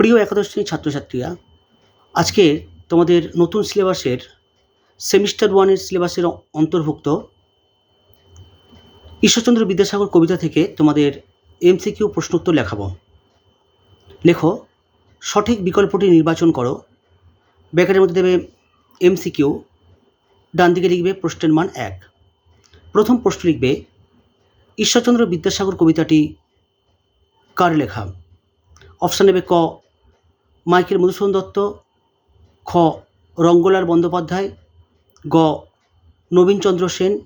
প্রিয় একাদশ শ্রেণির ছাত্রছাত্রীরা, আজকে তোমাদের নতুন সিলেবাসের সেমিস্টার ওয়ানের সিলেবাসের অন্তর্ভুক্ত ঈশ্বরচন্দ্র বিদ্যাসাগর কবিতা থেকে তোমাদের এমসিকিউ প্রশ্নোত্তর লেখাবো। লেখো, সঠিক বিকল্পটি নির্বাচন করো ব্যাকেটের মধ্যে দেবে এমসিকিউ ডান দিকে লিখবে প্রশ্নের মান এক। প্রথম প্রশ্ন লিখবে, ঈশ্বরচন্দ্র বিদ্যাসাগর কবিতাটি কার লেখা? অপশান নেবে ক মাইকেল মধুসূদন দত্ত, খ, রঙ্গলাল বন্দ্যোপাধ্যায়, গ, নবীনচন্দ্র সেন,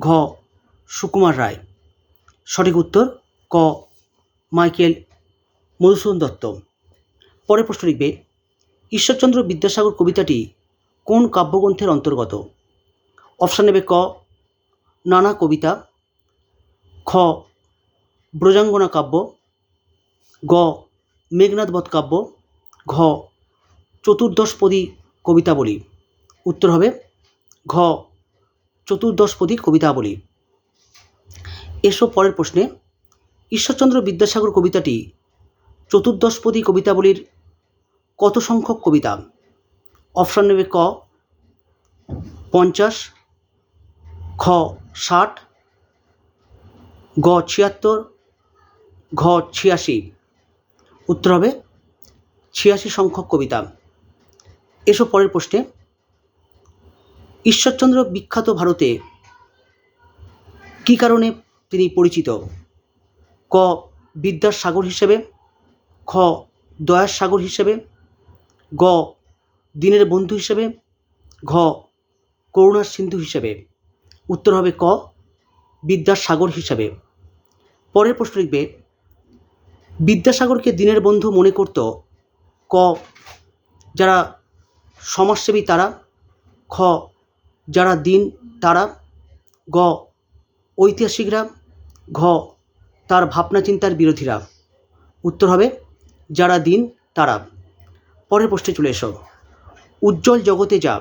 ঘ, সুকুমার রায়। সঠিক উত্তর, ক, মাইকেল মধুসূদন দত্ত। পরের প্রশ্ন লিখবে, ঈশ্বরচন্দ্র বিদ্যাসাগর কবিতাটি কোন কাব্যগ্রন্থের অন্তর্গত? অপশান নেবে ক, নানা কবিতা, খ, ব্রজাঙ্গনা কাব্য, গ মেঘনাথবধ কাব্য ঘ চতুর্দশপদী কবিতাবলী। উত্তর হবে, ঘ চতুর্দশপদী কবিতাবলী। এসব পরের প্রশ্নে, ঈশ্বরচন্দ্র বিদ্যাসাগর কবিতাটি চতুর্দশপদী কবিতাবলীর কত সংখ্যক কবিতা? অপশান নেবে ক, পঞ্চাশ খ ষাট গ ছিয়াত্তর, ঘ, ছিয়াশি। উত্তর হবে ছিয়াশি সংখ্যক কবিতা। এসব পরের প্রশ্নে। ঈশ্বরচন্দ্র বিখ্যাত ভারতে কী কারণে তিনি পরিচিত? ক বিদ্যার সাগর হিসেবে। খ দয়ার সাগর হিসেবে। গ, দিনের বন্ধু হিসেবে। ঘ, করুণার সিন্ধু হিসেবে। উত্তর হবে ক বিদ্যার সাগর হিসেবে। পরের প্রশ্ন লিখবে, বিদ্যাসাগরকে দিনের বন্ধু মনে করত ক, যারা সমাজসেবী তারা, খ, যারা দিন তারা, গ, ঐতিহাসিকরা, ঘ, তার ভাবনা চিন্তার বিরোধীরা। উত্তর হবে, যারা দিন তারা। পরের প্রশ্নে চলে এসো। উজ্জ্বল জগতে যা।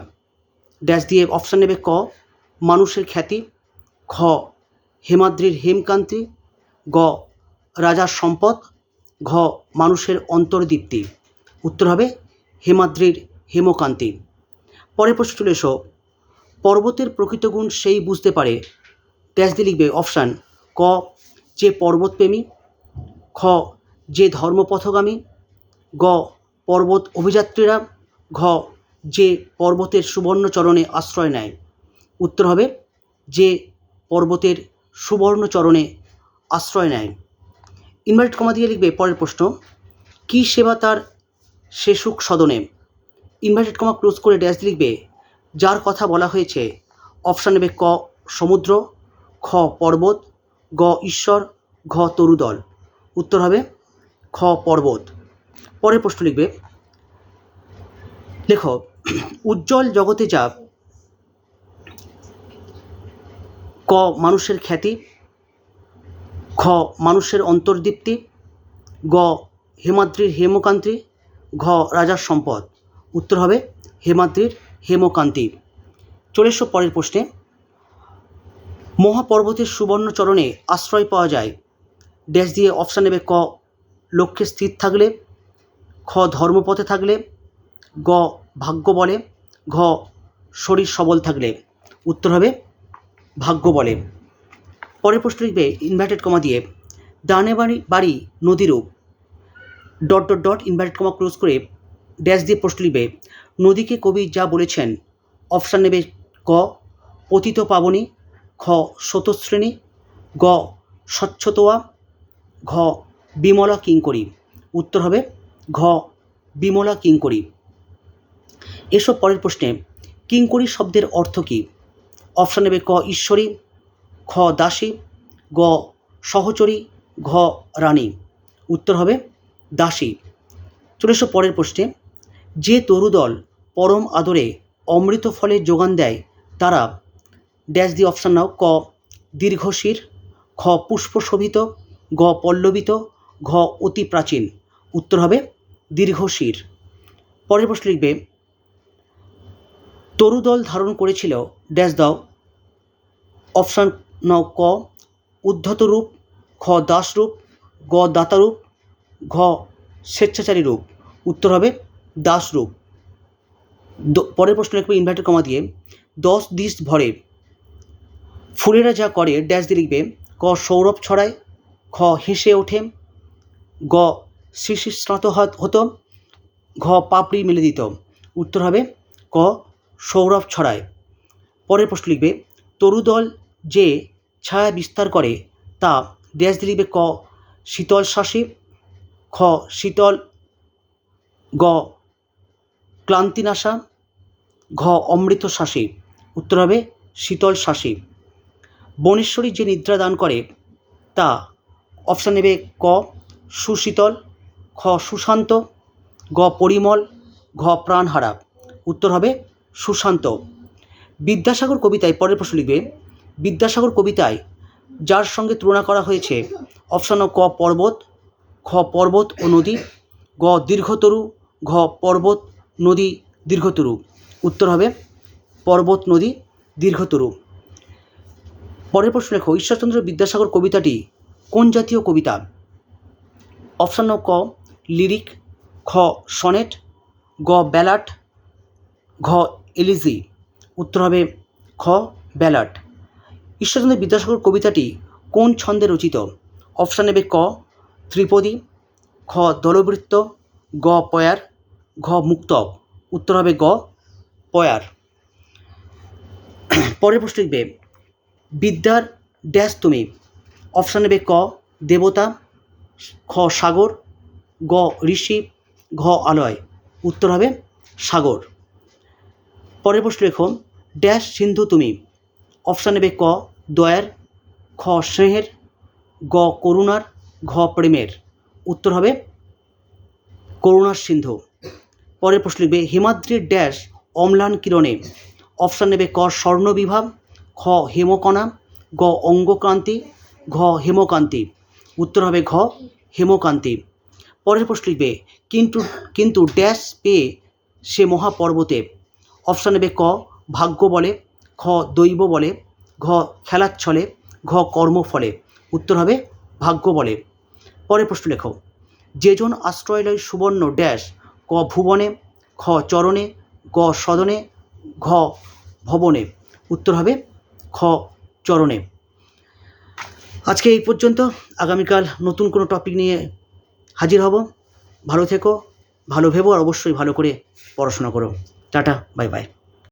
ড্যাশ দিয়ে অপশান নেবে ক, মানুষের খ্যাতি, খ, হেমাদ্রির হেমকান্তি, গ, রাজার সম্পদ, ঘ, মানুষের অন্তর্দীপ্তি। উত্তর হবে হেমাদ্রির হেমকান্তি। পরের প্রশ্ন চলে এসো। পর্বতের প্রকৃত গুণ সেই বুঝতে পারে। ড্যাশ দিয়ে লিখবে অপশান ক, যে পর্বতপ্রেমী, খ, যে ধর্মপথগামী, গ, পর্বত অভিযাত্রীরা, ঘ, যে পর্বতের সুবর্ণচরণে আশ্রয় নেয়। উত্তর হবে যে পর্বতের সুবর্ণচরণে আশ্রয় নেয়। ইনভার্টেড কমা দিয়ে লিখবে পরের প্রশ্ন, কী সেবা তার শেষুক সদনে। ইনভার্টেড কমা ক্লোজ করে ড্যাশ লিখবে, যার কথা বলা হয়েছে অপশান নেবে ক সমুদ্র, খ পর্বত, গ ঈশ্বর, ঘ তরুদল। উত্তর হবে খ পর্বত। পরের প্রশ্ন লিখবে, লেখো, উজ্জ্বল জগতে যা ক মানুষের খ্যাতি, খ মানুষের অন্তর্দীপ্তি, গ হেমাদ্রির হেমকান্তি ঘ, রাজার সম্পদ। উত্তর হবে, হেমাদ্রির হেমকান্তি। চলে পরের প্রশ্নে। মহাপর্বতের সুবর্ণচরণে আশ্রয় পাওয়া যায়। ড্যাশ দিয়ে অপশান নেবে ক, লক্ষ্যে স্থির থাকলে, খ, ধর্মপথে থাকলে, গ, ভাগ্য বলে, ঘ, শরীর সবল থাকলে। উত্তর হবে, ভাগ্য বলে। পরের প্রশ্ন লিখবে ইনভার্টেড কমা দিয়ে, ডানে বাড়ি বাড়ি নদীরূপ। Dot dot dot inverted comma close করে ড্যাশ দিয়ে প্রশ্ন লিবে নদীকে কবি যা বলেছেন অপশান নেবে ক, পতিত পাবনী, খ শতশ্রেণী গ, স্বচ্ছতোয়া, ঘ, বিমলা কিঙ্করি। উত্তর হবে ঘ, বিমলা কিঙ্করি। এসব পরের প্রশ্নে, কিঙ্করি শব্দের অর্থ কী? অপশান নেবে ক, ঈশ্বরী, খ, দাসী, গ, সহচরী, ঘ, রানী। উত্তর হবে দাসী। চলে পরের প্রশ্নে। যে তরুদল পরম আদরে অমৃত ফলের যোগান দেয়, তারা ড্যাশ দি অপশান নাও। ক, দীর্ঘশির, খ, পুষ্পশোভিত, গ, পল্লবিত, ঘ, অতি প্রাচীন। উত্তর হবে দীর্ঘশির। পরের প্রশ্ন লিখবে, তরুদল ধারণ করেছিল, ড্যাশ দাও। অপশান নাও ক উদ্ধত রূপ খ, দাসরূপ, গ, দাতারূপ ঘ, স্বেচ্ছাচারী রূপ উত্তর হবে দাসরূপ দ- পরের প্রশ্ন লিখবে ইনভার্টেড কমা দিয়ে। দশ দিস ভরে ফুলেরা যা করে ড্যাশ দিয়ে লিখবে, ক, সৌরভ ছড়ায়, খ, হেসে ওঠে, গ শিশির স্নাত হত- ঘ, পাপড়ি মেলে দিত। উত্তর হবে ক, সৌরভ ছড়ায়। পরের প্রশ্ন লিখবে, তরুদল যে ছায়া বিস্তার করে, তা ড্যাশ দিয়ে লিখবে ক, শীতল শ্বাসে খ, শীতল, গ, ক্লান্তিনাশা, ঘ অমৃত শ্বাসে উত্তর হবে শীতল শ্বাসে বনেশ্বরী যে নিদ্রা দান করে, তা অপশান নেবে ক, সুশীতল, খ, সুশান্ত, গ, পরিমল, ঘ, প্রাণহারা। উত্তর হবে সুশান্ত। বিদ্যাসাগর কবিতায় পরের প্রশ্ন লিখবে, বিদ্যাসাগর কবিতায় যার সঙ্গে তুলনা করা হয়েছে অপশান ক, পর্বত খ পর্বত ও নদী, গ দীর্ঘতরু, ঘ পর্বত, নদী, দীর্ঘতরু। উত্তর হবে পর্বত, নদী, দীর্ঘতরু। পরের প্রশ্ন লেখো, ঈশ্বরচন্দ্র বিদ্যাসাগর কবিতাটি কোন জাতীয় কবিতা? অপশান ক, লিরিক, খ সনেট, গ ব্যালাট, ঘ এলিজি। উত্তর হবে খ ব্যালাট। ঈশ্বরচন্দ্র বিদ্যাসাগর কবিতাটি কোন ছন্দে রচিত? অপশান নেবে ক ত্রিপদী, খ দলবৃত্ত, গ পয়ার, ঘ মুক্তক উত্তর হবে গ পয়ার। পরের প্রশ্ন লিখবে, বিদ্যার ড্যাশ তুমি। অপশান নেবে ক দেবতা, খ সাগর, গ ঋষি, ঘ আলয়। উত্তর হবে সাগর। পরের প্রশ্ন লেখো, ড্যাশ সিন্ধু তুমি। অপশান নেবে ক দয়ার, খ স্নেহের, গ করুণার ঘ প্রেমের। উত্তর হবে করুণার সিন্ধু। পরের প্রশ্ন লিখবে, হিমাদ্রির ড্যাশ অম্লান কিরণে। অপশান নেবে, ক স্বর্ণবিভা খ হেমকণা, গ অঙ্গকান্তি ঘ হেমকান্তি। উত্তর হবে ঘ হেমকান্তি। পরের প্রশ্ন লিখবে, কিন্তু কিন্তু ড্যাশ পেয়ে সে মহাপর্বতে। অপশান নেবে, ক ভাগ্য বলে, খ দৈব বলে, ঘ খেলার ছলে ঘ কর্মফলে। উত্তর হবে ভাগ্য বলে। পরের প্রশ্ন লেখো। যেজন আশ্রয়লয় সুবর্ণ ড্যাশ, ক ভুবনে, খ চরণে, গ সদনে, ঘ ভবনে। উত্তর হবে খ চরণে। আজকে এই পর্যন্ত। আগামীকাল নতুন কোনো টপিক নিয়ে হাজির হব। ভালো থেকো, ভালো ভেবো, আর অবশ্যই ভালো করে পড়াশোনা করো। Tata bye bye